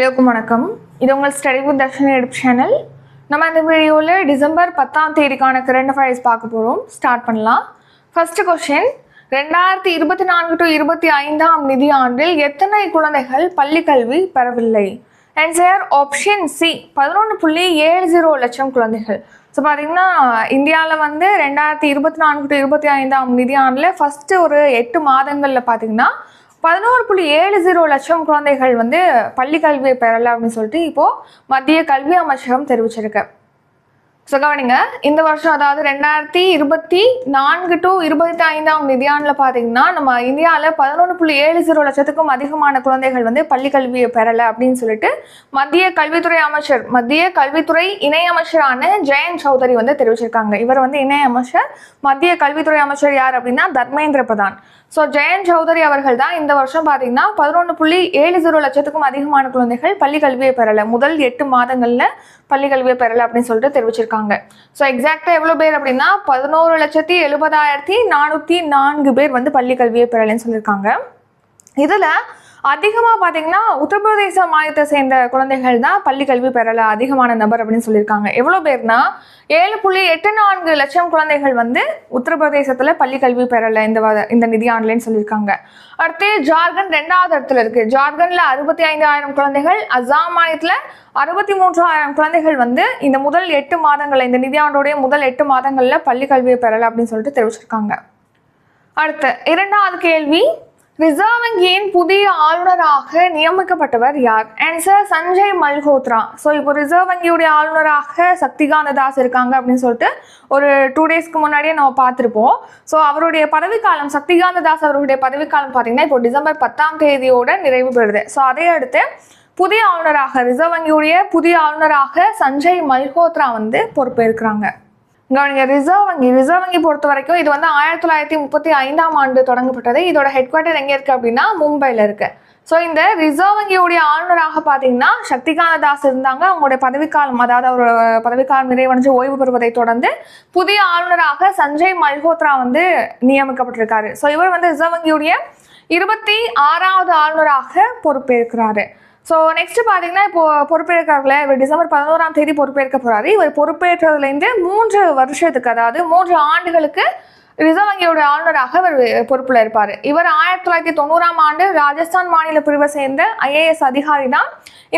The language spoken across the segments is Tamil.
எல்லோருக்கும் வணக்கம். இது உங்கள் study with Darshan edu channel நம்ம இந்த வீடியோவில் டிசம்பர் பத்தாம் தேதிக்கான கரண்ட் அஃபேர்ஸ் பார்க்க போகிறோம் ஸ்டார்ட் பண்ணலாம். ஃபர்ஸ்ட் கொஷின் ரெண்டாயிரத்தி இருபத்தி நான்கு டு இருபத்தி ஐந்தாம் நிதியாண்டில் எத்தனை குழந்தைகள் பள்ளி கல்வி பெறவில்லை? ஆன்சர் ஆப்ஷன் சி பதினொன்று புள்ளி ஏழு ஜீரோ லட்சம் குழந்தைகள். ஸோ பார்த்தீங்கன்னா இந்தியாவில் வந்து ரெண்டாயிரத்தி இருபத்தி நான்கு டு இருபத்தி ஐந்தாம் நிதியாண்டில் ஃபஸ்ட்டு ஒரு எட்டு மாதங்களில் பார்த்தீங்கன்னா பதினோரு புள்ளி ஏழு ஜீரோ லட்சம் குழந்தைகள் வந்து பள்ளி கல்வியை பெறலை அப்படின்னு சொல்லிட்டு இப்போது மத்திய கல்வி அமைச்சகம் தெரிவிச்சிருக்கு. ஸோ கவனிங்க இந்த வருஷம் அதாவது ரெண்டாயிரத்தி இருபத்தி நான்கு டு இருபத்தி ஐந்தாம் நிதியாண்டில் பார்த்தீங்கன்னா நம்ம இந்தியாவில் பதினொன்று புள்ளி ஏழு ஜீரோ லட்சத்துக்கும் அதிகமான குழந்தைகள் வந்து பள்ளி கல்வியை பெறலை அப்படின்னு சொல்லிட்டு மத்திய கல்வித்துறை அமைச்சர் மத்திய கல்வித்துறை இணையமைச்சரான ஜெயந்த் சௌதரி வந்து தெரிவிச்சிருக்காங்க. இவர் வந்து இணை அமைச்சர் மத்திய கல்வித்துறை அமைச்சர் யார் அப்படின்னா தர்மேந்திர பிரதான். ஸோ ஜெயந்த் சௌதரி அவர்கள் தான் இந்த வருஷம் பார்த்தீங்கன்னா பதினொன்று புள்ளி ஏழு ஜீரோ லட்சத்துக்கும் அதிகமான குழந்தைகள் பள்ளி கல்வியை பெறலை. முதல் எட்டு மாதங்களில் பள்ளி கல்வியை பெறலை அப்படின்னு சொல்லிட்டு தெரிவிச்சிருக்காங்க. ஸோ எக்ஸாக்டாக எவ்வளோ பேர் அப்படின்னா பதினோரு லட்சத்தி எழுபதாயிரத்தி நானூற்றி நான்கு பேர் வந்து பள்ளி கல்வியை பெறலைன்னு சொல்லியிருக்காங்க இதில் அதிகமாக பார்த்தீங்கன்னா உத்தரப்பிரதேச மாநிலத்தை சேர்ந்த குழந்தைகள் தான் பள்ளி கல்வி பெறல அதிகமான நபர் அப்படின்னு சொல்லியிருக்காங்க. எவ்வளோ பேர்னா ஏழு புள்ளி எட்டு நான்கு லட்சம் குழந்தைகள் வந்து உத்தரப்பிரதேசத்தில் பள்ளி கல்வி பெறல இந்த வ- இந்த நிதியாண்டுலன்னு சொல்லியிருக்காங்க. அடுத்து ஜார்க்கண்ட் ரெண்டாவது இடத்துல இருக்கு. ஜார்க்கண்ட்ல அறுபத்தி ஐந்தாயிரம் குழந்தைகள் அஸ்ஸாம் மாநிலத்தில் அறுபத்தி மூன்றாயிரம் குழந்தைகள் வந்து இந்த முதல் எட்டு மாதங்களில் இந்த நிதியாண்டோடைய முதல் எட்டு மாதங்களில் பள்ளி கல்வியை பெறலை அப்படின்னு சொல்லிட்டு தெரிவிச்சிருக்காங்க. அடுத்து இரண்டாவது கேள்வி ரிசர்வ் வங்கியின் புதிய ஆளுநராக நியமிக்கப்பட்டவர் யார்? ஆன்சர் சஞ்சய் மல்ஹோத்ரா. ஸோ இப்போ ரிசர்வ் வங்கியுடைய ஆளுநராக சக்திகாந்த தாஸ் இருக்காங்க அப்படின்னு சொல்லிட்டு ஒரு டூ டேஸ்க்கு முன்னாடியே நம்ம பார்த்துருப்போம். ஸோ அவருடைய பதவிக்காலம் சக்திகாந்த தாஸ் அவருடைய பதவிக்காலம் பார்த்தீங்கன்னா இப்போ டிசம்பர் பத்தாம் தேதியோட நிறைவு பெறுது. ஸோ அதை அடுத்து புதிய ஆளுநராக ரிசர்வ் வங்கியுடைய புதிய ஆளுநராக சஞ்சய் மல்ஹோத்ரா வந்து பொறுப்பேற்கிறாங்க. கவனிங்க ரிசர்வ் வங்கி ரிசர்வ் வங்கி பொறுத்த வரைக்கும் இது வந்து ஆயிரத்தி தொள்ளாயிரத்தி முப்பத்தி ஐந்தாம் ஆண்டு தொடங்கப்பட்டது. இதோட ஹெட் குவார்ட்டர் எங்கே இருக்கு அப்படின்னா மும்பையில் இருக்கு. ஸோ இந்த ரிசர்வ் வங்கியுடைய ஆளுநராக பார்த்தீங்கன்னா சக்திகாந்த தாஸ் இருந்தாங்க. அவங்களுடைய பதவிக்காலம் அதாவது அவரோட பதவிக்காலம் நிறைவடைஞ்சு ஓய்வு பெறுவதை தொடர்ந்து புதிய ஆளுநராக சஞ்சய் மல்ஹோத்ரா வந்து நியமிக்கப்பட்டிருக்காரு. ஸோ இவர் வந்து ரிசர்வ் வங்கியுடைய இருபத்தி ஆறாவது ஆளுநராக பொறுப்பேற்கிறாரு. ஸோ நெக்ஸ்ட் பார்த்தீங்கன்னா இப்போ பொறுப்பேற்கிறார்களே இவர் டிசம்பர் பதினோராம் தேதி பொறுப்பேற்க போறாரு. இவர் பொறுப்பேற்றதுலேருந்து மூன்று வருஷத்துக்கு அதாவது மூன்று ஆண்டுகளுக்கு ரிசர்வ் வங்கியோட ஆளுநராக இவர் பொறுப்பில் இருப்பார். இவர் ஆயிரத்தி தொள்ளாயிரத்தி தொண்ணூறாம் ஆண்டு ராஜஸ்தான் மாநில பிரிவை சேர்ந்த ஐஏஎஸ் அதிகாரி தான்.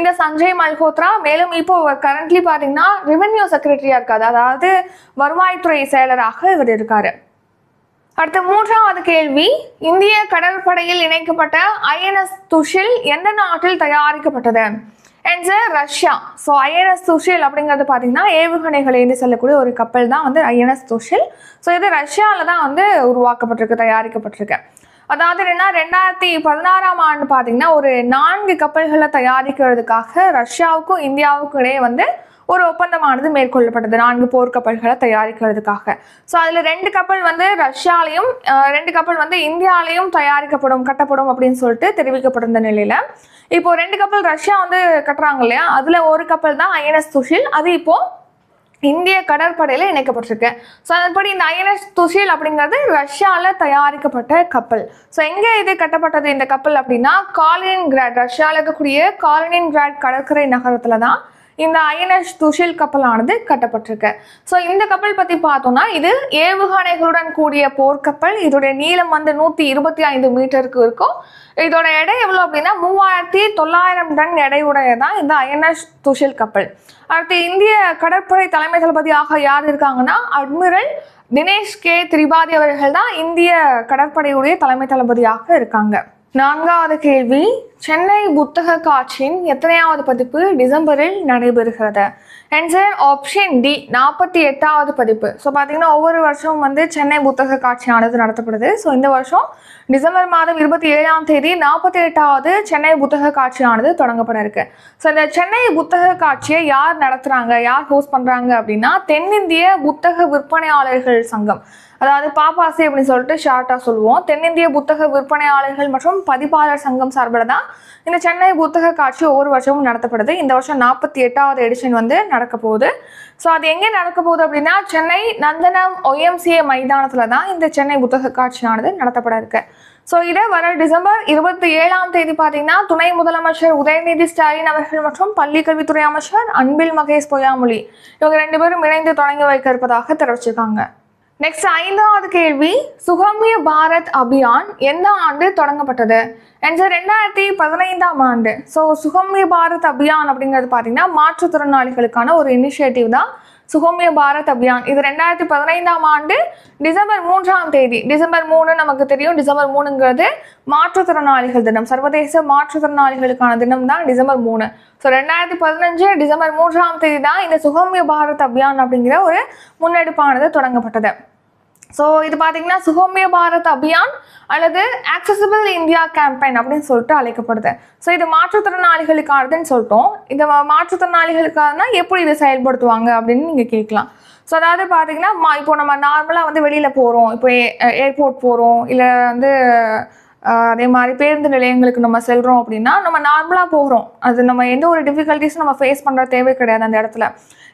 இந்த சஞ்சய் மல்ஹோத்ரா மேலும் இப்போ கரண்ட்லி பார்த்தீங்கன்னா ரெவென்யூ செக்ரட்டரியாக இருக்காது அதாவது வருவாய்த்துறை செயலராக இவர் இருக்காரு. அடுத்த மூன்றாவது கேள்வி. இந்திய கடற்படையில் இணைக்கப்பட்ட ஐஎன்எஸ் துஷில் எந்த நாட்டில் தயாரிக்கப்பட்டது? Answer Russia so INS Tushil அப்படிங்கிறது பார்த்தீங்கன்னா ஏவுகணைகளை என்று செல்லக்கூடிய ஒரு கப்பல் தான் வந்து ஐஎன்எஸ் துஷில். ஸோ இது ரஷ்யாவில் தான் வந்து உருவாக்கப்பட்டிருக்கு தயாரிக்கப்பட்டிருக்கு. அதாவது என்னன்னா ரெண்டாயிரத்தி பதினாறாம் ஆண்டு பார்த்தீங்கன்னா ஒரு நான்கு கப்பல்களை தயாரிக்கிறதுக்காக ரஷ்யாவுக்கும் இந்தியாவுக்கும் இடையே வந்து ஒரு ஒப்பந்தமானது மேற்கொள்ளப்பட்டது. நான்கு போர்க்கப்பல்களை தயாரிக்கிறதுக்காக. ஸோ அதில் ரெண்டு கப்பல் வந்து ரஷ்யாலையும் ரெண்டு கப்பல் வந்து இந்தியாலையும் தயாரிக்கப்படும் கட்டப்படும் அப்படின்னு சொல்லிட்டு தெரிவிக்கப்பட்டிருந்த நிலையில். இப்போ ரெண்டு கப்பல் ரஷ்யா வந்து கட்டுறாங்க இல்லையா? அதில் ஒரு கப்பல் தான் ஐஎன்எஸ் துஷில். அது இப்போ இந்திய கடற்படையில் இணைக்கப்பட்டிருக்கு. ஸோ அதன்படி இந்த ஐஎன்எஸ் துஷில் அப்படிங்கிறது ரஷ்யாவில் தயாரிக்கப்பட்ட கப்பல். ஸோ எங்கே இது கட்டப்பட்டது இந்த கப்பல் அப்படின்னா காலினின் கிராட் ரஷ்யாவில் இருக்கக்கூடிய காலினின் கிராட் கடற்கரை நகரத்தில் தான் இந்த ஐஎன்எஸ் துஷில் கப்பலானது கட்டப்பட்டிருக்கு. ஸோ இந்த கப்பல் பற்றி பார்த்தோம்னா இது ஏவுகணைகளுடன் கூடிய போர்க்கப்பல். இதோடைய நீளம் வந்து நூற்றி இருபத்தி ஐந்து மீட்டருக்கு இருக்கும். இதோட எடை எவ்வளோ அப்படின்னா மூவாயிரத்தி தொள்ளாயிரம் டன் எடையுடையதான் இந்த ஐஎன்எஸ் துஷில் கப்பல். அடுத்து இந்திய கடற்படை தலைமை தளபதியாக யார் இருக்காங்கன்னா அட்மிரல் தினேஷ் கே. திரிபாதி அவர்கள் தான் இந்திய கடற்படையுடைய தலைமை தளபதியாக இருக்காங்க. நான்காவது கேள்வி சென்னை புத்தக காட்சியின் எத்தனையாவது பதிப்பு டிசம்பரில் நடைபெறுகிறது? ஆன்சர் ஆப்ஷன் டி நாற்பத்தி எட்டாவது பதிப்பு. ஸோ பார்த்தீங்கன்னா ஒவ்வொரு வருஷமும் வந்து சென்னை புத்தக காட்சியானது நடத்தப்படுது. ஸோ இந்த வருஷம் டிசம்பர் மாதம் இருபத்தி ஏழாம் தேதி நாற்பத்தி எட்டாவது சென்னை புத்தக காட்சியானது தொடங்கப்பட இருக்கு. ஸோ இந்த சென்னை புத்தக காட்சியை யார் நடத்துகிறாங்க யார் ஹோஸ்ட் பண்ணுறாங்க அப்படின்னா தென்னிந்திய புத்தக விற்பனையாளர்கள் சங்கம். அதாவது பாப்பாசி அப்படின்னு சொல்லிட்டு ஷார்ட்டாக சொல்லுவோம். தென்னிந்திய புத்தக விற்பனையாளர்கள் மற்றும் பதிப்பாளர் சங்கம் சார்பில் தான் இந்த சென்னை புத்தக காட்சி ஒவ்வொரு வருஷமும் நடத்தப்படுது. இந்த வருஷம் நாற்பத்தி எட்டாவது எடிஷன் வந்து நடக்க போகுது. ஸோ அது எங்கே நடக்க போகுது அப்படின்னா சென்னை நந்தனம் ஒய்எம்சிஏ மைதானத்தில் தான் இந்த சென்னை புத்தக காட்சியானது நடத்தப்பட இருக்கு. ஸோ இதை வர டிசம்பர் இருபத்தி ஏழாம் தேதி பார்த்தீங்கன்னா துணை முதலமைச்சர் உதயநிதி ஸ்டாலின் அவர்கள் மற்றும் பள்ளிக்கல்வித்துறை அமைச்சர் அன்பில் மகேஷ் பொய்யாமொழி இவங்க ரெண்டு பேரும் இணைந்து தொடங்கி வைக்க இருப்பதாக தெரிவிச்சிருக்காங்க. நெக்ஸ்ட் ஐந்தாவது கேள்வி சுகம்ய பாரத் அபியான் எந்த ஆண்டு தொடங்கப்பட்டது? என்ற ரெண்டாயிரத்தி பதினைந்தாம் ஆண்டு. ஸோ சுகம்ய பாரத் அபியான் அப்படிங்கிறது பார்த்தீங்கன்னா மாற்றுத்திறனாளிகளுக்கான ஒரு இனிஷியேட்டிவ் தான் சுகம்ய பாரத் அபியான். இது ரெண்டாயிரத்தி பதினைந்தாம் ஆண்டு டிசம்பர் மூன்றாம் தேதி. டிசம்பர் மூணு நமக்கு தெரியும். டிசம்பர் மூணுங்கிறது மாற்றுத்திறனாளிகள் தினம். சர்வதேச மாற்றுத்திறனாளிகளுக்கான தினம் தான் டிசம்பர் மூணு. ஸோ ரெண்டாயிரத்தி பதினஞ்சு டிசம்பர் மூன்றாம் தேதி தான் இந்த சுகம்ய பாரத் அபியான் அப்படிங்கிற ஒரு முன்னெடுப்பானது தொடங்கப்பட்டது. ஸோ இது பார்த்தீங்கன்னா சுகோமிய பாரத் அபியான் அல்லது ஆக்சசிபிள் இந்தியா கேம்பெயின் அப்படின்னு சொல்லிட்டு அழைக்கப்படுது. ஸோ இது மாற்றுத்திறனாளிகளுக்கானதுன்னு சொல்லிட்டோம். இந்த மா- எப்படி இதை செயல்படுத்துவாங்க அப்படின்னு நீங்கள் கேட்கலாம். ஸோ அதாவது பார்த்தீங்கன்னா மா இப்போ நம்ம நார்மலாக வந்து வெளியில் போகிறோம் இப்போ ஏர்போர்ட் போகிறோம் இல்லை வந்து அதே மாதிரி பேருந்து நிலையங்களுக்கு நம்ம செல்கிறோம் அப்படின்னா நம்ம நார்மலாக போகிறோம் அது நம்ம எந்த ஒரு டிஃபிகல்ட்டிஸும் நம்ம ஃபேஸ் பண்ணுற தேவை கிடையாது அந்த இடத்துல.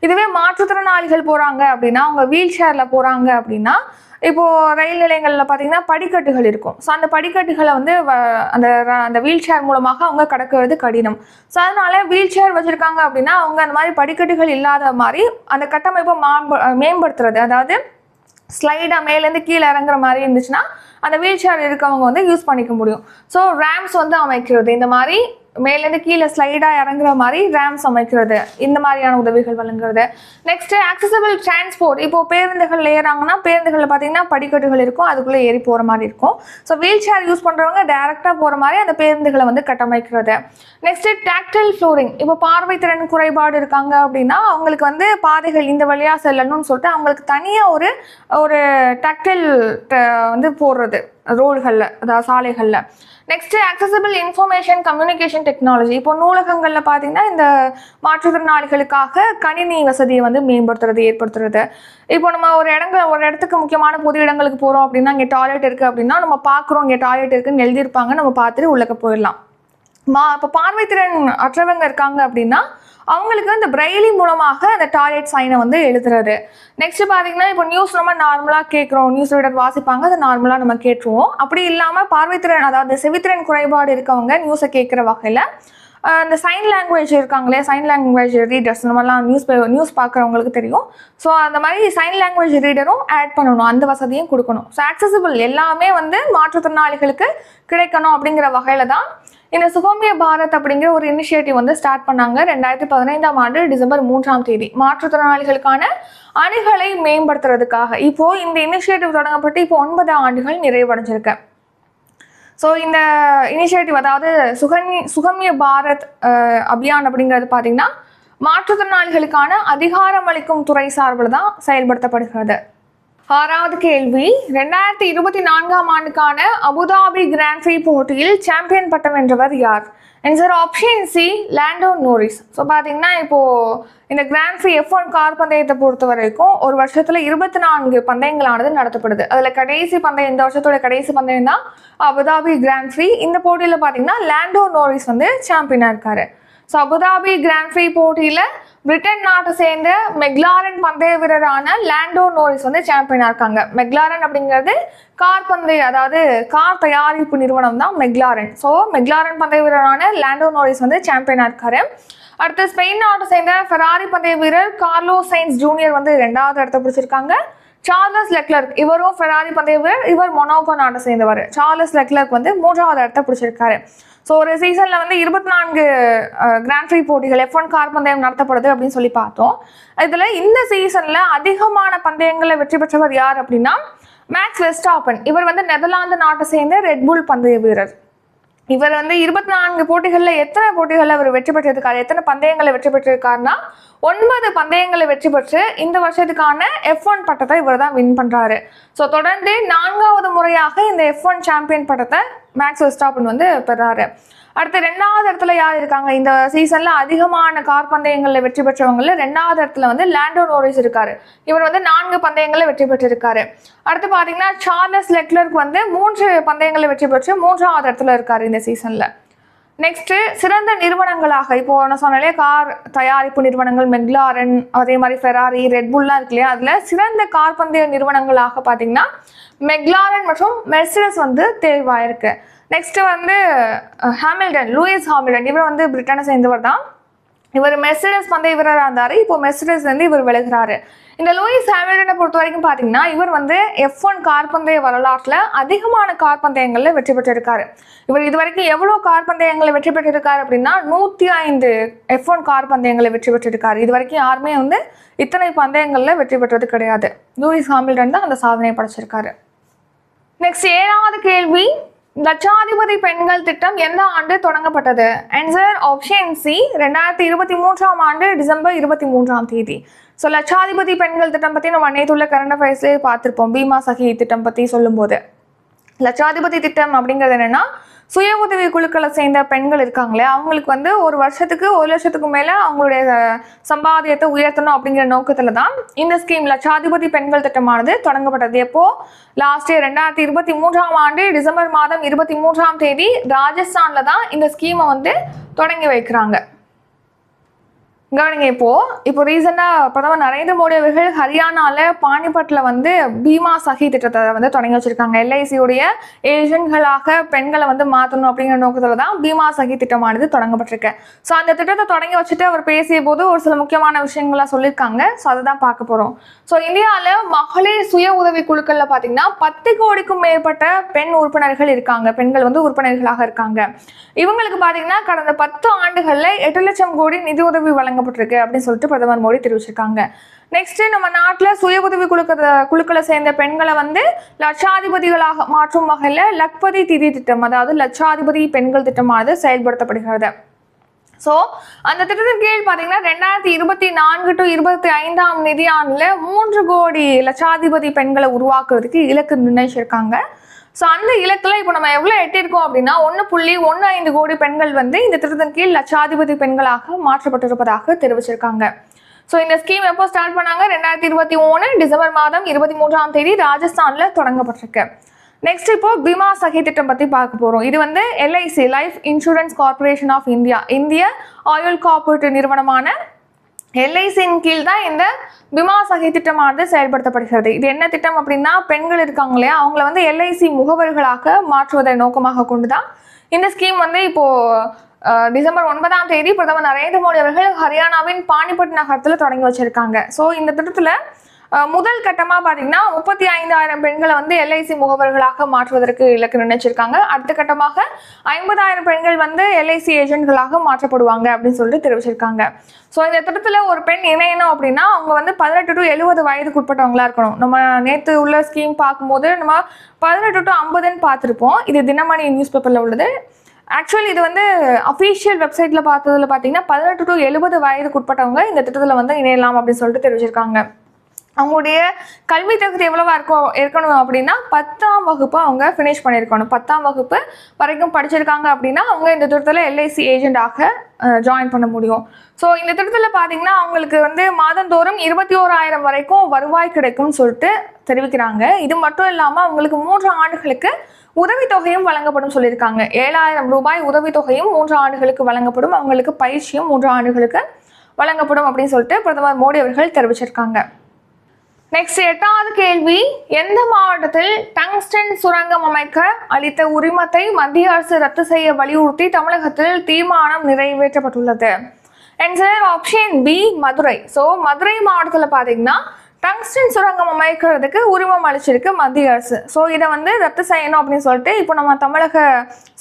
இதுவே மாற்றுத்திறனாளிகள் போகிறாங்க அப்படின்னா அவங்க வீல் சேரில் போகிறாங்க அப்படின்னா இப்போது ரயில் நிலையங்களில் பார்த்தீங்கன்னா படிக்கட்டுகள் இருக்கும். ஸோ அந்த படிக்கட்டுகளை வந்து வ- அந்த அந்த வீல் சேர் மூலமாக அவங்க கடக்கிறது கடினம். ஸோ அதனால வீல் சேர் வச்சுருக்காங்க அப்படின்னா அவங்க அந்த மாதிரி படிக்கட்டுகள் இல்லாத மாதிரி அந்த கட்டமைப்பை மேம்படுத்துறது. அதாவது ஸ்லைடாக மேலேருந்து கீழே இறங்குற மாதிரி இருந்துச்சுன்னா அந்த வீல் சேர் இருக்கவங்க வந்து யூஸ் பண்ணிக்க முடியும். ஸோ ரேம்ஸ் வந்து அமைக்கிறது. இந்த மாதிரி மேலேருந்து கீழே ஸ்லைடாக இறங்குற மாதிரி ரேம்ஸ் அமைக்கிறது. இந்த மாதிரியான உதவிகள் வழங்குறது. நெக்ஸ்ட் accessible டிரான்ஸ்போர்ட் இப்போ பேருந்துகள் ஏறாங்கன்னா பேருந்துகளில் பார்த்தீங்கன்னா படிக்கட்டுகள் இருக்கும். அதுக்குள்ளே ஏறி போகிற மாதிரி இருக்கும். ஸோ வீல் சேர் யூஸ் பண்ணுறவங்க டேரெக்டாக போகிற மாதிரி அந்த பேருந்துகளை வந்து கட்டமைக்கிறது. நெக்ஸ்ட் டாக்டைல் ஃப்ளோரிங் இப்போ பார்வை திறன் குறைபாடு இருக்காங்க அப்படின்னா அவங்களுக்கு வந்து பாதைகள் இந்த வழியாக செல்லணும்னு சொல்லிட்டு அவங்களுக்கு தனியாக ஒரு ஒரு டாக்டைல் வந்து போடுறது. ரோடுகளில் அதாவது சாலைகளில். Next accessible information communication technology இப்போ நூலகங்களில் பார்த்தீங்கன்னா இந்த மாற்றுத்திறனாளிகளுக்காக கணினி வசதியை வந்து மேம்படுத்துறது ஏற்படுத்துறது. இப்போ நம்ம ஒரு இடங்கள் ஒரு இடத்துக்கு முக்கியமான பொது இடங்களுக்கு போகிறோம் அப்படின்னா இங்கே டாய்லெட் இருக்குது அப்படின்னா நம்ம பார்க்குறோம் இங்கே டாய்லெட் இருக்குன்னு எழுதியிருப்பாங்க. நம்ம பார்த்துட்டு உள்ளக்க போயிடலாம். மா இப்போ பார்வைத்திறன் அற்றவங்க இருக்காங்க அப்படின்னா அவங்களுக்கு இந்த பிரெய்லி மூலமாக அந்த டாய்லெட் சைனை வந்து எழுதுறது நெக்ஸ்ட் பார்த்தீங்கன்னா இப்போ நியூஸ் நம்ம நார்மலாக கேட்குறோம் நியூஸ் ரீடர் வாசிப்பாங்க அதை நார்மலாக நம்ம கேட்டுருவோம். அப்படி இல்லாமல் பார்வைத்திறன் அதாவது செவித்திறன் குறைபாடு இருக்கவங்க நியூஸை கேட்குற வகையில் இந்த சைன் லாங்குவேஜ் இருக்காங்களே சைன் லாங்குவேஜ் ரீடர்ஸ் இந்த மாதிரிலாம் நியூஸ் நியூஸ் பார்க்குறவங்களுக்கு தெரியும். ஸோ அந்த மாதிரி சைன் லாங்குவேஜ் ரீடரும் ஆட் பண்ணணும். அந்த வசதியும் கொடுக்கணும். ஸோ ஆக்சசிபிள் எல்லாமே வந்து மாற்றுத்திறனாளிகளுக்கு கிடைக்கணும் அப்படிங்கிற வகையில் தான் இந்த சுகம்ய பாரத் அப்படிங்கிற ஒரு இனிஷியேட்டிவ் வந்து ஸ்டார்ட் பண்ணாங்க. ரெண்டாயிரத்தி பதினைந்தாம் ஆண்டு டிசம்பர் மூன்றாம் தேதி. மாற்றுத்திறனாளிகளுக்கான அணிகளை மேம்படுத்துறதுக்காக. இப்போ இந்த இனிஷியேட்டிவ் தொடங்கப்பட்டு இப்போ ஒன்பது ஆண்டுகள் நிறைவடைஞ்சிருக்கு. ஸோ இந்த இனிஷியேட்டிவ் அதாவது சுகன்ய சுகம்ய பாரத் அபியான் அப்படிங்கிறது பார்த்தீங்கன்னா மாற்றுத்திறனாளிகளுக்கான அதிகாரமளிக்கும் துறை சார்பில் தான் செயல்படுத்தப்படுகிறது. ஆறாவது கேள்வி. ரெண்டாயிரத்தி இருபத்தி நான்காம் ஆண்டுக்கான அபுதாபி கிராண்ட் ஃப்ரீ போட்டியில் சாம்பியன் பட்டம் வென்றவர் யார்? Answer option C Lando Norris so பார்த்தீங்கன்னா இப்போது இந்த grand prix F one car பந்தயத்தை பொறுத்த வரைக்கும் ஒரு வருஷத்தில் இருபத்தி நான்கு பந்தயங்களானது நடத்தப்படுது. அதில் கடைசி பந்தயம் இந்த வருஷத்தோட கடைசி பந்தயம் தான் அபுதாபி கிராண்ட் ஃப்ரீ இந்த போட்டியில் பார்த்தீங்கன்னா லேண்டோ நோரிஸ் வந்து சாம்பியனாக இருக்காரு. So Abu Dhabi grand prix போட்டியில் பிரிட்டன் நாட்டை சேர்ந்த மெக்லாரன் பந்தய வீரரான லேண்டோ நோரிஸ் வந்து சாம்பியனாக இருக்காங்க. மெக்லாரன் அப்படிங்கிறது கார் பந்தய அதாவது கார் தயாரிப்பு நிறுவனம் தான் மெக்லாரன். ஸோ மெக்லாரன் பந்தய வீரரான லேண்டோ நோரிஸ் வந்து சாம்பியனாக இருக்காரு. அடுத்து ஸ்பெயின் நாட்டை சேர்ந்த ஃபெராரி பந்தய வீரர் கார்லோ சைன்ஸ் ஜூனியர் வந்து ரெண்டாவது இடத்த பிடிச்சிருக்காங்க. சார்லஸ் லெக்லர்க் இவரும் ஃபெராரி பந்தய வீரர் இவர் மொனாக்கோ நாட்டை சேர்ந்தவர். சார்லஸ் லெக்லர்க் வந்து மூன்றாவது இடத்த பிடிச்சிருக்காரு. ஸோ ஒரு சீசனில் வந்து இருபத்தி நான்கு கிராண்ட் ஃப்ரீ போட்டிகள் எஃப் ஒன் கார் பந்தயம் நடத்தப்படுது அப்படின்னு சொல்லி பார்த்தோம். இதில் இந்த சீசனில் அதிகமான பந்தயங்களில் வெற்றி பெற்றவர் யார் அப்படின்னா மேக்ஸ் வெஸ்டாப்பன் இவர் வந்து நெதர்லாந்து நாட்டை சேர்ந்த ரெட்புல் பந்தய வீரர் இவர் வந்து இருபத்தி நான்கு போட்டிகளில் எத்தனை போட்டிகளில் அவர் வெற்றி பெற்றிருக்காரு? எத்தனை பந்தயங்களை வெற்றி பெற்றிருக்காருன்னா ஒன்பது பந்தயங்களை வெற்றி பெற்று இந்த வருஷத்துக்கான எஃப் ஒன் பட்டத்தை இவர் தான் வின் பண்ணுறாரு ஸோ தொடர்ந்து நான்காவது முறையாக இந்த எஃப் ஒன் சாம்பியன் பட்டத்தை மேக்ஸ் வெஸ்டாப்பன் வந்து பெறாரு. அடுத்து ரெண்டாவது இடத்துல யார் இருக்காங்க? இந்த சீசன்ல அதிகமான கார் பந்தயங்களில் வெற்றி பெற்றவங்களில் ரெண்டாவது இடத்துல வந்து லேண்டோ நோரிஸ் இருக்காரு. இவர் வந்து நான்கு பந்தயங்களில் வெற்றி பெற்றிருக்காரு. அடுத்து பார்த்தீங்கன்னா சார்லஸ் லெக்லர்க் வந்து மூன்று பந்தயங்களில் வெற்றி பெற்று மூன்றாவது இடத்துல இருக்காரு இந்த சீசன்ல நெக்ஸ்ட் சிறந்த நிறுவனங்களாக இப்போ நான் சொன்னாலே கார் தயாரிப்பு நிறுவனங்கள் மெக்லாரன் அதே மாதிரி ஃபெராரி ரெட்புல்லாம் இருக்கு இல்லையா அதில் சிறந்த கார் பந்தய நிறுவனங்களாக பார்த்தீங்கன்னா மெக்லாரன் மற்றும் மெர்சிடஸ் வந்து தேர்வாயிருக்கு. நெக்ஸ்ட் வந்து ஹாமில்டன் லூயிஸ் ஹாமில்டன் இவர் வந்து பிரிட்டனை சேர்ந்தவர் தான் இவர் மெர்சிடஸ் வந்து இவராக இருந்தார். இப்போ மெர்சிடஸ் வந்து இவர் விலகுறாரு. இந்த லூயிஸ் ஹாமில்டனை பொறுத்த வரைக்கும் பார்த்தீங்கன்னா இவர் வந்து எஃப் ஒன் கார் பந்தய வரலாற்றில் அதிகமான கார் பந்தயங்களில் வெற்றி பெற்றிருக்காரு. இவர் இது வரைக்கும் எவ்வளோ கார் பந்தயங்களை வெற்றி பெற்றிருக்காரு அப்படின்னா நூற்றி ஐந்து எஃப் ஒன் கார் பந்தயங்களை வெற்றி பெற்றிருக்காரு. இது வரைக்கும் யாருமே வந்து இத்தனை பந்தயங்களில் வெற்றி பெற்றது கிடையாது. லூயிஸ் ஹாமில்டன் தான் அந்த சாதனையை படைச்சிருக்காரு. நெக்ஸ்ட் ஏழாவது கேள்வி. லட்சாதிபதி பெண்கள் திட்டம் எந்த ஆண்டு தொடங்கப்பட்டது? ஆன்சர் ஆப்ஷன் சி ரெண்டாயிரத்தி இருபத்தி மூன்றாம் ஆண்டு டிசம்பர் இருபத்தி மூன்றாம் தேதி. ஸோ லட்சாதிபதி பெண்கள் திட்டம் பற்றி நம்ம நேற்றுள்ள கரண்ட் அஃபேர்ஸ்லேயே பார்த்துருப்போம். பீமா சகி திட்டம் பற்றி சொல்லும்போது. லட்சாதிபதி திட்டம் அப்படிங்கிறது என்னென்னா சுய உதவி குழுக்களை சேர்ந்த பெண்கள் இருக்காங்களே அவங்களுக்கு வந்து ஒரு வருஷத்துக்கு ஒரு லட்சத்துக்கு மேலே அவங்களுடைய சம்பாதியத்தை உயர்த்தணும் அப்படிங்கிற நோக்கத்தில் தான் இந்த ஸ்கீம் லட்சாதிபதி பெண்கள் திட்டமானது தொடங்கப்பட்டது. எப்போ? லாஸ்ட் இயர் ரெண்டாயிரத்தி இருபத்தி மூன்றாம் ஆண்டு டிசம்பர் மாதம் இருபத்தி மூன்றாம் தேதி ராஜஸ்தானில் தான் இந்த ஸ்கீமை வந்து தொடங்கி வைக்கிறாங்க. கவனிங்க இப்போ இப்போ ரீசெண்டாக பிரதமர் நரேந்திர மோடி அவர்கள் ஹரியானால பானிபட்டில் வந்து பீமா சகி திட்டத்தை வந்து தொடங்கி வச்சிருக்காங்க. எல்ஐசியுடைய ஏஜென்ட்களாக பெண்களை வந்து மாற்றணும் அப்படிங்கிற நோக்கத்தில் தான் பீமா சகி திட்டமானது தொடங்கப்பட்டிருக்கு. ஸோ அந்த திட்டத்தை தொடங்கி வச்சுட்டு அவர் பேசிய போது ஒரு சில முக்கியமான விஷயங்கள்லாம் சொல்லியிருக்காங்க. ஸோ அதை தான் பார்க்க போகிறோம் ஸோ இந்தியாவில் மகளிர் சுய உதவி குழுக்களில் பார்த்தீங்கன்னா பத்து கோடிக்கும் மேற்பட்ட பெண் உறுப்பினர்கள் இருக்காங்க. பெண்கள் வந்து உறுப்பினர்களாக இருக்காங்க. இவங்களுக்கு பார்த்தீங்கன்னா கடந்த பத்து ஆண்டுகளில் எட்டு லட்சம் கோடி நிதி உதவி வழங்கப்பட்டிருக்கு அப்படின்னு சொல்லிட்டு பிரதமர் மோடி தெரிவிச்சிருக்காங்க. நெக்ஸ்ட் நம்ம நாட்டில் சுய உதவி குழுக்க குழுக்களை சேர்ந்த பெண்களை வந்து லட்சாதிபதிகளாக மாற்றும் வகையில் லக்பதி திதி திட்டம் அதாவது லட்சாதிபதி பெண்கள் திட்டமானது செயல்படுத்தப்படுகிறது. ஸோ அந்த திட்டத்தின் கீழ் பார்த்தீங்கன்னா ரெண்டாயிரத்தி இருபத்தி நான்கு டு இருபத்தி ஐந்தாம் நிதியாண்டில் மூன்று கோடி லட்சாதிபதி பெண்களை உருவாக்குறதுக்கு இலக்கு நிர்ணயிச்சிருக்காங்க. ஸோ அந்த இலக்கில் இப்போ நம்ம எவ்வளோ எட்டியிருக்கோம் அப்படின்னா ஒன்று புள்ளி ஒன்று ஐந்து கோடி பெண்கள் வந்து இந்த திட்டத்தின் கீழ் லட்சாதிபதி பெண்களாக மாற்றப்பட்டிருப்பதாக தெரிவிச்சிருக்காங்க. ஸோ இந்த ஸ்கீம் எப்போ ஸ்டார்ட் பண்ணாங்க? ரெண்டாயிரத்தி இருபத்தி மூணு டிசம்பர் மாதம் இருபத்தி மூன்றாம் தேதி ராஜஸ்தானில் தொடங்கப்பட்டிருக்கு. நெக்ஸ்ட் இப்போ பீமா சகி திட்டம் பற்றி பார்க்க போகிறோம் இது வந்து LIC life insurance corporation of India இந்திய ஆயுள் காப்பீட்டு நிறுவனமான எல்ஐசியின் கீழ் தான் இந்த பிமா சகை திட்டமானது செயல்படுத்தப்படுகிறது. இது என்ன திட்டம் அப்படின்னா பெண்கள் இருக்காங்க இல்லையா? அவங்கள வந்து எல்ஐசி முகவர்களாக மாற்றுவதை நோக்கமாக கொண்டு தான் இந்த ஸ்கீம் வந்து இப்போ டிசம்பர் ஒன்பதாம் தேதி பிரதமர் நரேந்திர மோடி அவர்கள் ஹரியானாவின் பானிபட் நகரத்தில் தொடங்கி வச்சிருக்காங்க. ஸோ இந்த திட்டத்தில் முதல் கட்டமாக பார்த்தீங்கன்னா முப்பத்தி ஐந்தாயிரம் பெண்களை வந்து எல்ஐசி முகவர்களாக மாற்றுவதற்கு இலக்கு நினைச்சிருக்காங்க அடுத்த கட்டமாக ஐம்பதாயிரம் பெண்கள் வந்து எல்ஐசி ஏஜென்ட்களாக மாற்றப்படுவாங்க அப்படின்னு சொல்லிட்டு தெரிவிச்சிருக்காங்க. ஸோ இந்த திட்டத்தில் ஒரு பெண் இணையணும் அப்படின்னா அவங்க வந்து பதினெட்டு டு எழுபது வயதுக்கு உட்பட்டவங்களா இருக்கணும். நம்ம நேற்று உள்ள ஸ்கீம் பார்க்கும்போது நம்ம பதினெட்டு டு ஐம்பதுன்னு பார்த்துருப்போம். இது தினமணி நியூஸ் பேப்பரில் உள்ளது. ஆக்சுவலி இது வந்து அஃபீஷியல் வெப்சைட்டில் பார்த்ததில் பார்த்தீங்கன்னா பதினெட்டு டு எழுபது வயதுக்கு உட்பட்டவங்க இந்த திட்டத்தில் வந்து இணையலாம் அப்படின்னு சொல்லிட்டு தெரிவிச்சிருக்காங்க. அவங்களுடைய கல்வி தகுதி எவ்வளவா இருக்கும் இருக்கணும் அப்படின்னா பத்தாம் வகுப்பு அவங்க ஃபினிஷ் பண்ணியிருக்கணும். பத்தாம் வகுப்பு வரைக்கும் படிச்சிருக்காங்க அப்படின்னா அவங்க இந்த திட்டத்தில் எல்ஐசி ஏஜென்டாக ஜாயின் பண்ண முடியும். ஸோ இந்த திட்டத்தில் பார்த்தீங்கன்னா அவங்களுக்கு வந்து மாதந்தோறும் இருபத்தி ஓராயிரம் வரைக்கும் வருவாய் கிடைக்கும்னு சொல்லிட்டு தெரிவிக்கிறாங்க. இது மட்டும் இல்லாமல் அவங்களுக்கு மூன்று ஆண்டுகளுக்கு உதவித்தொகையும் வழங்கப்படும் சொல்லியிருக்காங்க. ஏழாயிரம் ரூபாய் உதவித்தொகையும் மூன்று ஆண்டுகளுக்கு வழங்கப்படும். அவங்களுக்கு பயிற்சியும் மூன்று ஆண்டுகளுக்கு வழங்கப்படும் அப்படின்னு சொல்லிட்டு பிரதமர் மோடி அவர்கள் தெரிவிச்சிருக்காங்க. நெக்ஸ்ட் எட்டாவது கேள்வி எந்த மாவட்டத்தில் டங்ஸ்டன் சுரங்கம் அமைக்க அளித்த உரிமத்தை மத்திய அரசு ரத்து செய்ய வலியுறுத்தி தமிழகத்தில் தீர்மானம் நிறைவேற்றப்பட்டுள்ளது? Answer option B Madurai. So Madurai மாவட்டத்தில் பார்த்தீங்கன்னா டங்ஸ்டன் சுரங்கம் அமைக்கிறதுக்கு உரிமம் அளிச்சிருக்கு மத்திய அரசு. ஸோ இதை வந்து ரத்து செய்யணும் அப்படின்னு சொல்லிட்டு இப்போ நம்ம தமிழக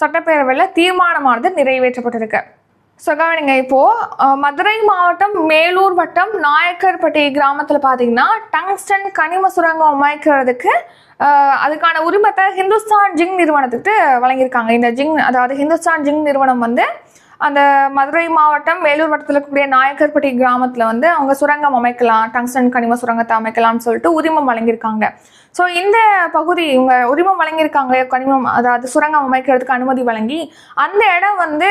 சட்டப்பேரவையில் தீர்மானமானது நிறைவேற்றப்பட்டிருக்கு. ஸோ கவனிங்க இப்போ மதுரை மாவட்டம் மேலூர் வட்டம் நாயக்கர்பட்டி கிராமத்தில் பார்த்தீங்கன்னா டங்ஸ்டன் கனிம சுரங்கம் அமைக்கிறதுக்கு அதுக்கான உரிமத்தை ஹிந்துஸ்தான் ஜிங் நிறுவனத்துக்கு வழங்கியிருக்காங்க. இந்த ஜிங் அதாவது ஹிந்துஸ்தான் ஜிங் நிறுவனம் வந்து அந்த மதுரை மாவட்டம் வேலூர் வட்டத்தில் இருக்கக்கூடிய நாயக்கர்பட்டி கிராமத்தில் வந்து அவங்க சுரங்கம் அமைக்கலாம் டங்ஸ்டன் கனிம சுரங்கத்தை அமைக்கலாம்னு சொல்லிட்டு உரிமம் வழங்கியிருக்காங்க. ஸோ இந்த பகுதி இவங்க உரிமம் வழங்கியிருக்காங்க கனிமம் அதாவது சுரங்கம் அமைக்கிறதுக்கு அனுமதி வழங்கி அந்த இடம் வந்து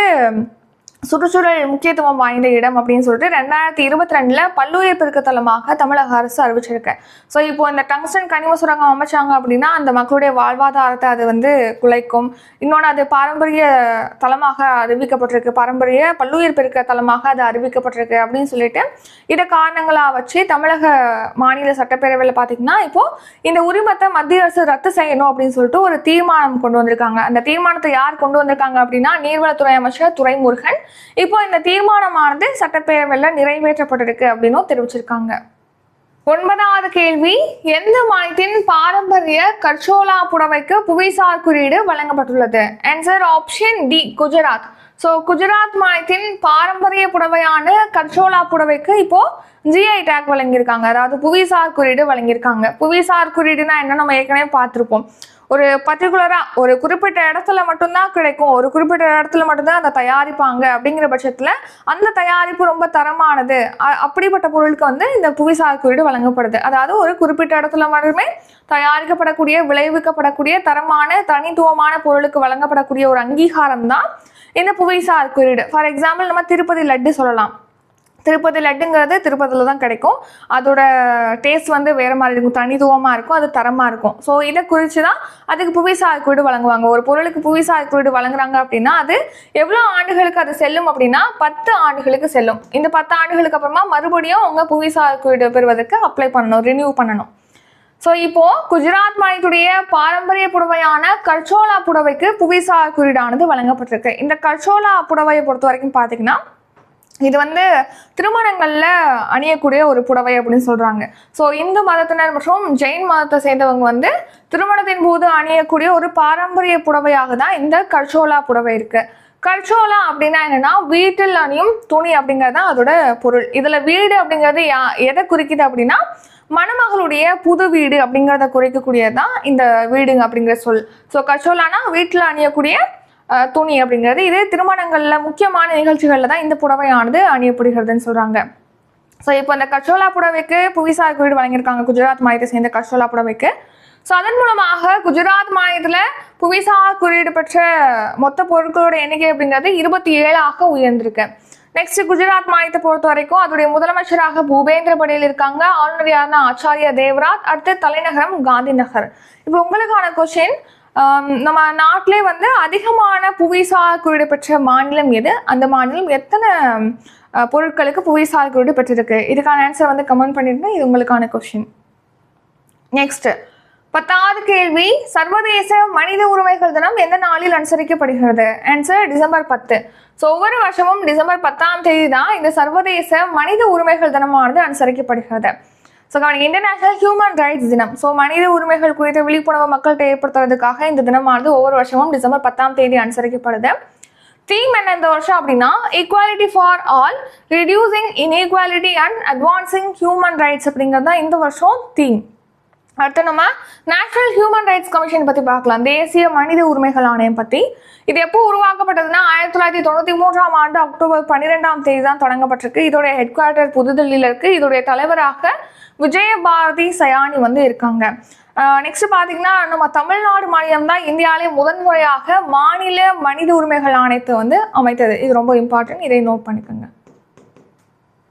சுற்றுச்சூழல் முக்கியத்துவம் வாய்ந்த இடம் அப்படின்னு சொல்லிட்டு ரெண்டாயிரத்தி இருபத்தி ரெண்டுல பல்லுயிர் பெருக்கத்தலமாக தமிழக அரசு அறிவிச்சிருக்கு. ஸோ இப்போ இந்த டங்ஸ்டன் கனிம சுரங்கம் அமைச்சாங்க அப்படின்னா அந்த மக்களுடைய வாழ்வாதாரத்தை அது வந்து குலைக்கும். இன்னொன்று அது பாரம்பரிய தலமாக அறிவிக்கப்பட்டிருக்கு. பாரம்பரிய பல்லுயிர் பெருக்க தலமாக அது அறிவிக்கப்பட்டிருக்கு அப்படின்னு சொல்லிட்டு இதை காரணங்களாக வச்சு தமிழக மாநில சட்டப்பேரவையில் பார்த்தீங்கன்னா இப்போ இந்த உரிமத்தை மத்திய அரசு ரத்து செய்யணும் அப்படின்னு சொல்லிட்டு ஒரு தீர்மானம் கொண்டு வந்திருக்காங்க. அந்த தீர்மானத்தை யார் கொண்டு வந்திருக்காங்க அப்படின்னா நீர்வளத்துறை அமைச்சர் துரைமுருகன் இப்போ இந்த தீர்மானமானது சட்டப்பேரவையில் நிறைவேற்றப்பட்டிருக்கு அப்படின்னும் தெரிவிச்சிருக்காங்க. ஒன்பதாவது கேள்வி எந்த மாநிலத்தின் பாரம்பரிய கர்ச்சோலா புடவைக்கு புவிசார் குறியீடு வழங்கப்பட்டுள்ளது? Answer option D Gujarat. So Gujarat மாநிலத்தின் பாரம்பரிய புடவையான கர்ச்சோலா புடவைக்கு இப்போ ஜிஐ டேக் வழங்கியிருக்காங்க. அதாவது புவிசார் குறியீடு வழங்கியிருக்காங்க. புவிசார் குறியீடுனா என்ன? நம்ம ஏற்கனவே பார்த்துருப்போம். ஒரு பர்டிகுலராக ஒரு குறிப்பிட்ட இடத்துல மட்டும்தான் கிடைக்கும். ஒரு குறிப்பிட்ட இடத்துல மட்டும்தான் அதை தயாரிப்பாங்க அப்படிங்கிற பட்சத்தில் அந்த தயாரிப்பு ரொம்ப தரமானது. அ- அப்படிப்பட்ட பொருளுக்கு வந்து இந்த புவிசார் குறியீடு வழங்கப்படுது. அதாவது ஒரு குறிப்பிட்ட இடத்துல மட்டுமே தயாரிக்கப்படக்கூடிய விளைவிக்கப்படக்கூடிய தரமான தனித்துவமான பொருளுக்கு வழங்கப்படக்கூடிய ஒரு அங்கீகாரம் தான் இந்த புவிசார் குறியீடு. ஃபார் எக்ஸாம்பிள் நம்ம திருப்பதி லட்டு சொல்லலாம். திருப்பதி லட்டுங்கிறது திருப்பதியில் தான் கிடைக்கும். அதோட டேஸ்ட் வந்து வேறு மாதிரி இருக்கும். தனித்துவமாக இருக்கும். அது தரமாக இருக்கும். ஸோ இதை குறித்து தான் அதுக்கு புவிசார் குறியீடு வழங்குவாங்க. ஒரு பொருளுக்கு புவிசார் குறியீடு வழங்குறாங்க அப்படின்னா அது எவ்வளோ ஆண்டுகளுக்கு அது செல்லும் அப்படின்னா பத்து ஆண்டுகளுக்கு செல்லும். இந்த பத்து ஆண்டுகளுக்கு அப்புறமா மறுபடியும் அவங்க புவிசார் குறியீடு பெறுவதற்கு அப்ளை பண்ணணும் ரினியூ பண்ணணும். ஸோ இப்போ குஜராத் மாநிலத்துடைய பாரம்பரிய புடவையான கர்ச்சோலா புடவைக்கு புவிசார் குறியீடானது வழங்கப்பட்டிருக்கு. இந்த கர்ச்சோலா புடவையை பொறுத்த வரைக்கும் பார்த்தீங்கன்னா இது வந்து திருமணங்களில் அணியக்கூடிய ஒரு புடவை அப்படின்னு சொல்கிறாங்க ஸோ இந்து மதத்தினர் மற்றும் ஜெயின் மதத்தை சேர்ந்தவங்க வந்து திருமணத்தின் போது அணியக்கூடிய ஒரு பாரம்பரிய புடவையாக தான் இந்த கர்ச்சோலா புடவை இருக்குது கர்ச்சோலா அப்படின்னா என்னன்னா வீட்டில் அணியும் துணி அப்படிங்கிறது தான் அதோட பொருள். இதில் வீடு அப்படிங்கிறது யா எதை குறிக்குது அப்படின்னா மணமகளுடைய புது வீடு அப்படிங்கிறத குறிக்கக்கூடியது தான் இந்த வீடுங்க அப்படிங்கிற சொல். ஸோ கச்சோலானா வீட்டில் அணியக்கூடிய துணி அப்படிங்கிறது. இதே திருமணங்களில் முக்கியமான நிகழ்ச்சிகளில் தான் இந்த புடவையானது அணியப்படுகிறதுன்னு சொல்கிறாங்க ஸோ இப்போ இந்த கச்சோலா புடவைக்கு புவிசார் குறியீடு வழங்கியிருக்காங்க. குஜராத் மாநிலத்தை சேர்ந்த கச்சோலா புடவைக்கு. ஸோ அதன் மூலமாக குஜராத் மாநிலத்தில் புவிசார் குறியீடு பெற்ற மொத்த பொருட்களோட எண்ணிக்கை அப்படிங்கிறது இருபத்தி ஏழாக உயர்ந்திருக்கு. நெக்ஸ்ட் குஜராத் மாநிலத்தை பொறுத்த வரைக்கும் அதோடைய முதலமைச்சராக பூபேந்திர படேல் இருக்காங்க. ஆளுநர் யாருன்னா ஆச்சாரியா தேவராத் அடுத்து தலைநகரம் காந்தி நகர் இப்போ உங்களுக்கான கொஸ்டின் நம்ம நாட்டிலே வந்து அதிகமான புவிசார் குறியீடு பெற்ற மாநிலம் எது? அந்த மாநிலம் எத்தனை பொருட்களுக்கு புவிசார் குறியீடு பெற்றிருக்கு? இதுக்கான ஆன்சர் வந்து கமெண்ட் பண்ணிருங்க. இது உங்களுக்கான கொஸ்டின் நெக்ஸ்ட் பத்தாவது கேள்வி. சர்வதேச மனித உரிமைகள் தினம் எந்த நாளில் அனுசரிக்கப்படுகிறது? ஆன்சர் டிசம்பர் பத்து. ஸோ ஒவ்வொரு வருஷமும் டிசம்பர் பத்தாம் தேதி தான் இந்த சர்வதேச மனித உரிமைகள் தினமானது அனுசரிக்கப்படுகிறது. ஸோ கவனிங்க இன்டர்நேஷனல் ஹியூமன் ரைட்ஸ் தினம். ஸோ மனித உரிமைகள் குறித்த விழிப்புணர்வு மக்கள்கிட்ட ஏற்படுத்துறதுக்காக இந்த தினமானது ஒவ்வொரு வருஷமும் டிசம்பர் பத்தாம் தேதி அனுசரிக்கப்படுது. தீம் என்ன இந்த வருஷம் அப்படின்னா equality for all reducing inequality and advancing human rights அப்படிங்கிறது தான் இந்த வருஷம் தீம் அடுத்து நம்ம நேஷனல் ஹியூமன் ரைட்ஸ் கமிஷன் பற்றி பார்க்கலாம். தேசிய மனித உரிமைகள் ஆணையம் பற்றி இது எப்போ உருவாக்கப்பட்டதுன்னா ஆயிரத்தி தொள்ளாயிரத்தி தொண்ணூற்றி மூன்றாம் ஆண்டு அக்டோபர் பன்னிரெண்டாம் தேதி தான் தொடங்கப்பட்டிருக்கு. இதோடைய ஹெட் குவார்ட்டர் புதுதில்லியில் இருக்குது இதோடைய தலைவராக விஜயபாரதி சயானி வந்து இருக்காங்க. நெக்ஸ்ட் பார்த்தீங்கன்னா நம்ம தமிழ்நாடு மாநிலம் தான் இந்தியாவிலே முதன்முறையாக மாநில மனித உரிமைகள் ஆணையத்தை வந்து அமைத்தது. இது ரொம்ப இம்பார்ட்டன்ட் இதை நோட் பண்ணிக்கோங்க.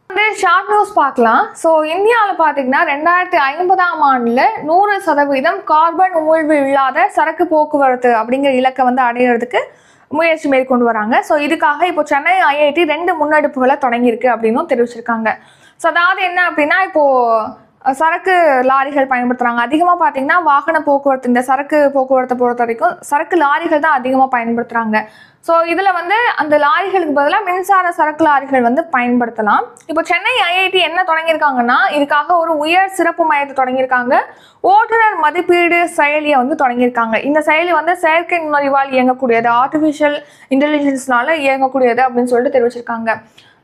வந்து ஷார்ட் நியூஸ் பார்க்கலாம். ஸோ இந்தியாவில் பார்த்தீங்கன்னா ரெண்டாயிரத்தி ஐம்பதாம் ஆண்டில் நூறு சதவீதம் கார்பன் உமிழ்வு இல்லாத சரக்கு போக்குவரத்து அப்படிங்கிற இலக்கை வந்து அடையிறதுக்கு முயற்சி மேற்கொண்டு வராங்க. ஸோ இதுக்காக இப்போ சென்னை ஐஐடி ரெண்டு முன்னெடுப்புகளை தொடங்கியிருக்கு அப்படின்னும் தெரிவிச்சிருக்காங்க. ஸோ அதாவது என்ன அப்படின்னா இப்போது சரக்கு லாரிகள் பயன்படுத்துகிறாங்க அதிகமாக பார்த்தீங்கன்னா வாகன போக்குவரத்து இந்த சரக்கு போக்குவரத்தை பொறுத்த வரைக்கும் சரக்கு லாரிகள் தான் அதிகமாக பயன்படுத்துகிறாங்க ஸோ இதில் வந்து அந்த லாரிகளுக்கு பதிலாக மின்சார சரக்கு லாரிகள் வந்து பயன்படுத்தலாம். இப்போ சென்னை ஐஐடி என்ன தொடங்கியிருக்காங்கன்னா இதுக்காக ஒரு உயர் சிறப்பு மையத்தை தொடங்கியிருக்காங்க. ஓட்டுநர் மதிப்பீடு செயலியை வந்து தொடங்கியிருக்காங்க. இந்த செயலி வந்து செயற்கை நுண்ணறிவால் இயங்கக்கூடியது ஆர்டிஃபிஷியல் இன்டெலிஜென்ஸ்னால இயங்கக்கூடியது அப்படின்னு சொல்லிட்டு தெரிவிச்சிருக்காங்க.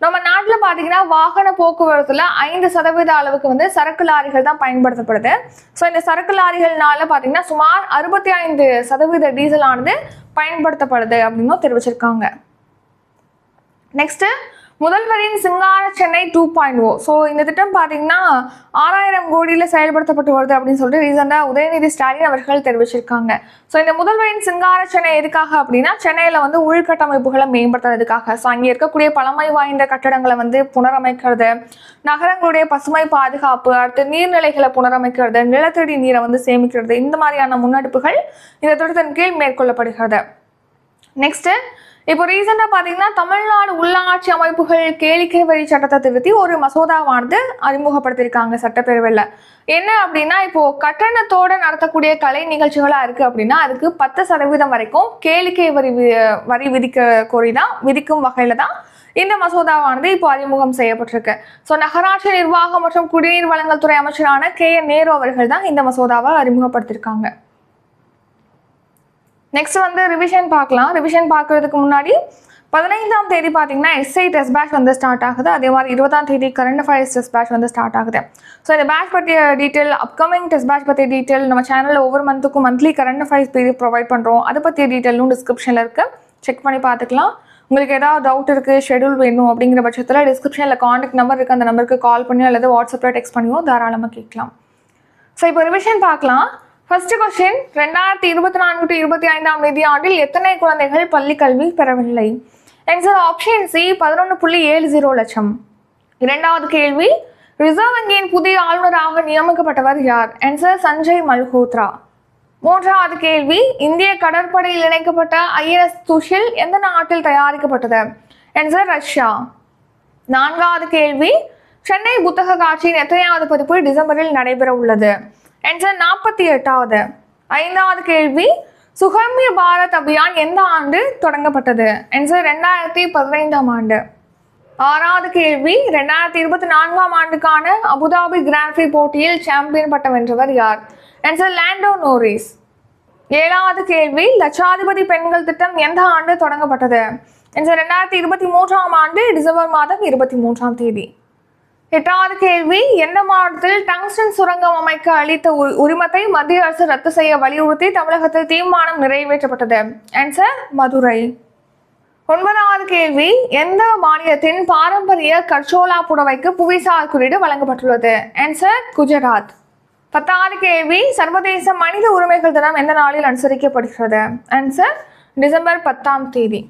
நம்ம நாட்டில் பார்த்தீங்கன்னா வாகன போக்குவரத்தில் ஐந்து சதவீத அளவுக்கு வந்து சரக்கு லாரிகள் தான் பயன்படுத்தப்படுது. ஸோ இந்த சரக்கு லாரிகள்னால பார்த்தீங்கன்னா சுமார் அறுபத்தி ஐந்து சதவீத டீசல் ஆனது பயன்படுத்தப்படுது அப்படின்னும் தெரிவிச்சிருக்காங்க. நெக்ஸ்ட்டு முதல்வரின் Singara Chennai two point O so இந்த திட்டம் பார்த்தீங்கன்னா ஆறாயிரம் கோடியில் செயல்படுத்தப்பட்டு வருது அப்படின்னு சொல்லிட்டு ரீசெண்டாக உதயநிதி ஸ்டாலின் அவர்கள் தெரிவிச்சிருக்காங்க. ஸோ இந்த முதல்வரின் சிங்கார சென்னை எதுக்காக அப்படின்னா சென்னையில் வந்து உள்கட்டமைப்புகளை மேம்படுத்துறதுக்காக. ஸோ அங்கே இருக்கக்கூடிய பழமை வாய்ந்த கட்டடங்களை வந்து புனரமைக்கிறது நகரங்களுடைய பசுமை பாதுகாப்பு அடுத்து நீர்நிலைகளை புனரமைக்கிறது நிலத்தடி நீரை வந்து சேமிக்கிறது இந்த மாதிரியான முன்னெடுப்புகள் இந்த திட்டத்தின் கீழ் மேற்கொள்ளப்படுகிறது. நெக்ஸ்ட்டு இப்போ ரீசெண்டாக பார்த்தீங்கன்னா தமிழ்நாடு உள்ளாட்சி அமைப்புகள் கேளிக்கை வரி சட்டத்தை திருத்தி ஒரு மசோதாவானது அறிமுகப்படுத்தியிருக்காங்க சட்டப்பேரவையில். என்ன அப்படின்னா இப்போ கட்டணத்தோட நடத்தக்கூடிய கலை நிகழ்ச்சிகளாக இருக்குது அப்படின்னா அதுக்கு பத்து சதவீதம் வரைக்கும் கேளிக்கை வரி வரி விதிக்க கோரி தான் விதிக்கும் வகையில் தான் இந்த மசோதாவானது இப்போ அறிமுகம் செய்யப்பட்டிருக்கு. ஸோ நகராட்சி நிர்வாகம் மற்றும் குடிநீர் வழங்கல் துறை அமைச்சரான கே என் நேரு அவர்கள் தான் இந்த மசோதாவை அறிமுகப்படுத்தியிருக்காங்க. நெக்ஸ்ட் வந்து ரிவிஷன் பார்க்கலாம். ரிவிஷன் பார்க்கறதுக்கு முன்னாடி பதினைந்தாம் தேதி பார்த்தீங்கன்னா எஸ்ஐ டெஸ்ட் பேட்ச் வந்து ஸ்டார்ட் ஆகுது. அதே மாதிரி இருபதாம் தேதி கரண்ட் அஃபேர்ஸ் டெஸ்ட் பேட்ச் வந்து ஸ்டார்ட் ஆகுது. ஸோ இந்த பேட்ச் பற்றிய டீட்டெயில் அப்கமிங் டெஸ்ட் பேட்ச் பற்றிய டீட்டெயில் நம்ம சேனலில் ஒவ்வொரு மந்த்துக்கும் monthly current affairs period provide பண்ணுறோம் அதை பற்றிய டீட்டெயிலும் டிஸ்கிரிப்ஷனில் இருக்குது செக் பண்ணி பார்த்துக்கலாம். உங்களுக்கு ஏதாவது டவுட் இருக்குது ஷெடியூல் வேணும் அப்படிங்கிற பட்சத்தில் டிஸ்கிரிப்ஷனில் காண்டாக்ட் நம்பர் இருக்குது அந்த நம்பருக்கு கால் பண்ணியோ அல்லது வாட்ஸ்அப்பில் டெக்ஸ்ட் பண்ணியோ தாராளமாக கேட்கலாம். ஸோ இப்போ ரிவிஷன் பார்க்கலாம். ஃபர்ஸ்ட் கொஸ்டின் ரெண்டாயிரத்தி இருபத்தி நான்கு டு இருபத்தி ஐந்தாம் நிதியாண்டில் எத்தனை குழந்தைகள் பள்ளி கல்வி பெறவில்லை? ஆன்சர் ஆப்ஷன் சி பதினொன்று புள்ளி ஏழு ஜீரோ லட்சம். இரண்டாவது கேள்வி ரிசர்வ் வங்கியின் புதிய ஆளுநராக நியமிக்கப்பட்டவர் யார்? ஆன்சர் சஞ்சய் மல்ஹோத்ரா. மூன்றாவது கேள்வி இந்திய கடற்படையில் இணைக்கப்பட்ட ஐஎன்எஸ் துஷில் எந்த நாட்டில் தயாரிக்கப்பட்டது? Answer Russia. நான்காவது கேள்வி சென்னை புத்தக காட்சியின் எத்தனையாவது பதிப்பு டிசம்பரில் நடைபெற உள்ளது என்ற நாற்பத்தி எட்டாவது ஐந்தாவது கேள்வி. சுகம்ய பாரத் அபியான் எந்த ஆண்டு தொடங்கப்பட்டது? ஆன்சர் ரெண்டாயிரத்தி பதினைந்தாம் ஆண்டு. ஆறாவது கேள்வி ரெண்டாயிரத்தி இருபத்தி நான்காம் ஆண்டுக்கான அபுதாபி கிராஃபி போட்டியில் சாம்பியன் பட்டம் வென்றவர் யார்? ஆன்சர் லேண்டோ நோரிஸ் ஏழாவது கேள்வி லட்சாதிபதி பெண்கள் திட்டம் எந்த ஆண்டு தொடங்கப்பட்டது? ஆன்சர் ரெண்டாயிரத்தி இருபத்தி மூன்றாம் ஆண்டு டிசம்பர் மாதம் இருபத்தி மூன்றாம் தேதி. எட்டாவது கேள்வி எந்த மாவட்டத்தில் டங்ஸ்டன் சுரங்கம் அமைக்க அளித்த உ- உரிமத்தை மத்திய அரசு ரத்து செய்ய வலியுறுத்தி தமிழகத்தில் தீர்மானம் நிறைவேற்றப்பட்டது? ஆன்சர் மதுரை. ஒன்பதாவது கேள்வி எந்த மாநிலத்தின் பாரம்பரிய கர்ச்சோலா புடவைக்கு புவிசார் குறியீடு வழங்கப்பட்டுள்ளது? ஆன்சர் குஜராத். பத்தாவது கேள்வி சர்வதேச மனித உரிமைகள் தினம் எந்த நாளில் அனுசரிக்கப்படுகிறது? ஆன்சர் டிசம்பர் பத்தாம் தேதி.